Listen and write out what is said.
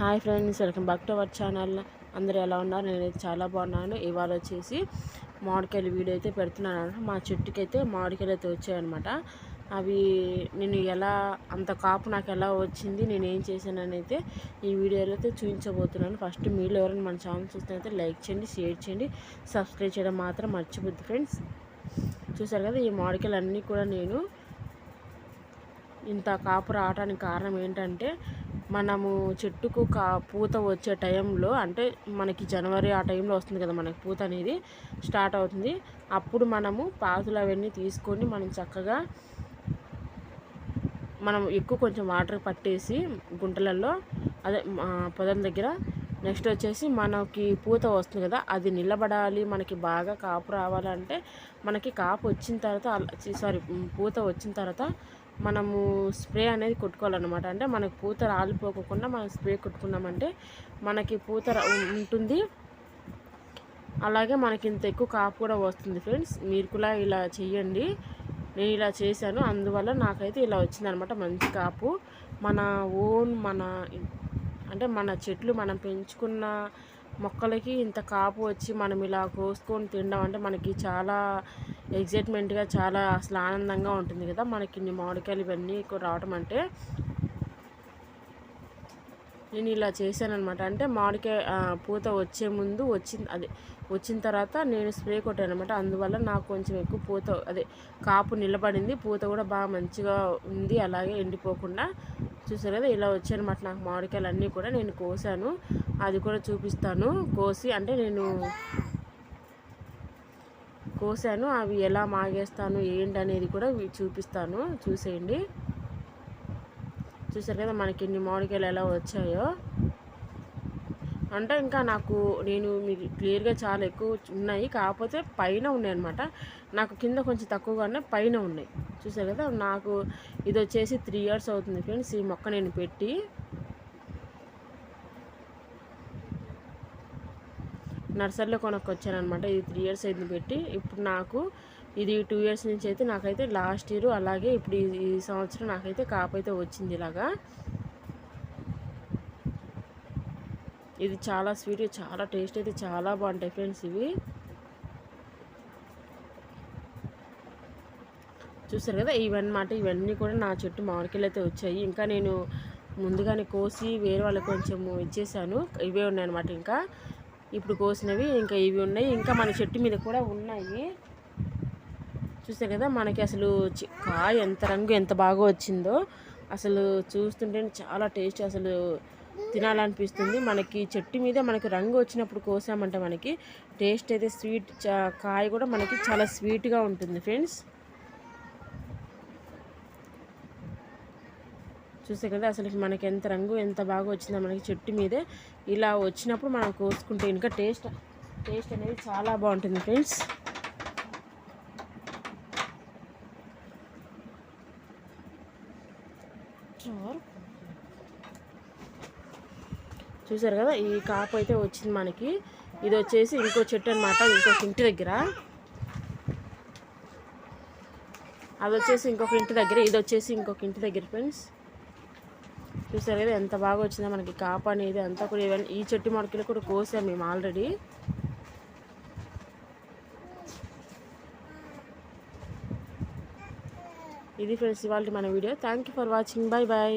Hi friends welcome back to our channel. అందరూ ఎలా ఉన్నారు? నేనైతే చాలా బాగున్నాను. ఇవాళ వచ్చేసి మామిడికాయలు వీడియో అయితే పెడుతున్నాను అనమాట. మా చెట్టుకి అయితే మామిడికాయలు అయితే వచ్చాయన్నమాట. అవి నేను ఎలా అంత కాపు నాకు ఎలా వచ్చింది నేను ఏం చేశానని అయితే ఈ వీడియోలో అయితే చూపించబోతున్నాను. ఫస్ట్ మీరు ఎవరైనా మన ఛానల్ చూస్తే లైక్ చేయండి షేర్ చేయండి సబ్స్క్రైబ్ చేయడం మాత్రం మర్చిపోద్దు ఫ్రెండ్స్. చూసారు కదా ఈ మామిడికాయలు అన్నీ కూడా నేను ఇంత కాపు రావడానికి కారణం ఏంటంటే మనము చెట్టుకు కా పూత వచ్చే టైంలో అంటే మనకి జనవరి ఆ టైంలో వస్తుంది కదా మనకి పూత అనేది స్టార్ట్ అవుతుంది. అప్పుడు మనము పాతులు అవన్నీ తీసుకొని మనం చక్కగా మనం ఎక్కువ కొంచెం వాటర్ పట్టేసి గుంటలలో అదే పొదం దగ్గర నెక్స్ట్ వచ్చేసి మనకి పూత వస్తుంది కదా అది నిలబడాలి మనకి బాగా కాపు రావాలంటే మనకి కాపు వచ్చిన తర్వాత సారీ పూత వచ్చిన తర్వాత మనము స్ప్రే అనేది కొట్టుకోవాలన్నమాట. అంటే మనకు పూత రాలిపోకుండా మనం స్ప్రే కొట్టుకున్నామంటే మనకి పూత ఉంటుంది. అలాగే మనకి ఇంత ఎక్కువ కాపు కూడా వస్తుంది ఫ్రెండ్స్. మీరు కూడా ఇలా చేయండి నేను ఇలా చేశాను. అందువల్ల నాకైతే ఇలా వచ్చిందనమాట మంచి కాపు. మన ఓన్ మన అంటే మన చెట్లు మనం పెంచుకున్న మొక్కలకి ఇంత కాపు వచ్చి మనం ఇలా కోసుకొని తినడం అంటే మనకి చాలా ఎగ్జైట్మెంట్గా చాలా అసలు ఆనందంగా ఉంటుంది కదా మనకి ఇన్ని మామిడికాయలు ఇవన్నీ రావటం అంటే. నేను ఇలా చేశాను అనమాట అంటే మామిడికాయ పూత వచ్చే ముందు వచ్చింది అదే వచ్చిన తర్వాత నేను స్ప్రే కొట్టాను అనమాట అందువల్ల నాకు కొంచెం ఎక్కువ పూత అదే కాపు నిలబడింది. పూత కూడా బాగా మంచిగా ఉంది అలాగే ఎండిపోకుండా. చూసారు కదా ఇలా వచ్చాయన్నమాట నాకు మామిడికాయలు అన్నీ కూడా. నేను కోసాను అది కూడా చూపిస్తాను. కోసి అంటే నేను కోసాను. అవి ఎలా మాగేస్తాను ఏంటి అనేది కూడా చూపిస్తాను. చూసేయండి. చూసారు కదా మనకి ఇన్ని మామిడికాయలు ఎలా వచ్చాయో. అంటే ఇంకా నాకు నేను మీకు క్లియర్గా చాలా ఎక్కువ ఉన్నాయి. కాకపోతే పైన ఉన్నాయి అనమాట నాకు కింద కొంచెం తక్కువగానే పైన ఉన్నాయి. చూసారు కదా నాకు ఇది వచ్చేసి త్రీ ఇయర్స్ అవుతుంది ఫ్రెండ్స్. ఈ మొక్క నేను పెట్టి నర్సరీలో కొనుక్కొచ్చాను అనమాట ఇది త్రీ ఇయర్స్ అయింది పెట్టి. ఇప్పుడు నాకు ఇది టూ ఇయర్స్ నుంచి అయితే నాకైతే లాస్ట్ ఇయర్ అలాగే ఇప్పుడు ఈ సంవత్సరం నాకైతే కాపు అయితే వచ్చింది ఇలాగా. ఇది చాలా స్వీట్ చాలా టేస్ట్ అయితే చాలా బాగుంటాయి ఫ్రెండ్స్ ఇవి. చూసారు కదా? ఇవన్నమాట. ఇవన్నీ కూడా నా చెట్టు మామిడికాయలు అయితే వచ్చాయి. ఇంకా నేను ముందుగానే కోసి వేరే వాళ్ళకి కొంచెము ఇచ్చేసాను. ఇవే ఉన్నాయన్నమాట ఇంకా. ఇప్పుడు కోసినవి ఇంకా ఇవి ఉన్నాయి. ఇంకా మన చెట్టు మీద కూడా ఉన్నాయి. చూసే కదా మనకి అసలు కాయ ఎంత రంగు ఎంత బాగా వచ్చిందో. అసలు చూస్తుంటే చాలా టేస్ట్ అసలు తినాలనిపిస్తుంది. మనకి చెట్టు మీద మనకి రంగు వచ్చినప్పుడు కోసామంటే మనకి టేస్ట్ అయితే స్వీట్ కాయ కూడా మనకి చాలా స్వీట్గా ఉంటుంది ఫ్రెండ్స్. చూసే కదా అసలు మనకి ఎంత రంగు ఎంత బాగా వచ్చిందో మనకి చెట్టు మీదే ఇలా వచ్చినప్పుడు మనం కోసుకుంటే ఇంకా టేస్ట్ టేస్ట్ అనేది చాలా బాగుంటుంది ఫ్రెండ్స్. చూసారు కదా ఈ కాపు అయితే వచ్చింది మనకి. ఇది వచ్చేసి ఇంకో చెట్టు అనమాట ఇంకొక ఇంటి దగ్గర. అది వచ్చేసి ఇంకొక ఇంటి దగ్గర ఇది వచ్చేసి ఇంకొక ఇంటి దగ్గర ఫ్రెండ్స్. చూసారు? కదా ఎంత బాగా వచ్చిందో మనకి కాపు అనేది అంతా కూడా ఈవెన్ ఈ చెట్టు మొడకలు కూడా కోసాం మేము ఆల్రెడీ ఇది ఫ్రెండ్స్ ఇవాళ మన video. Thank for watching bye bye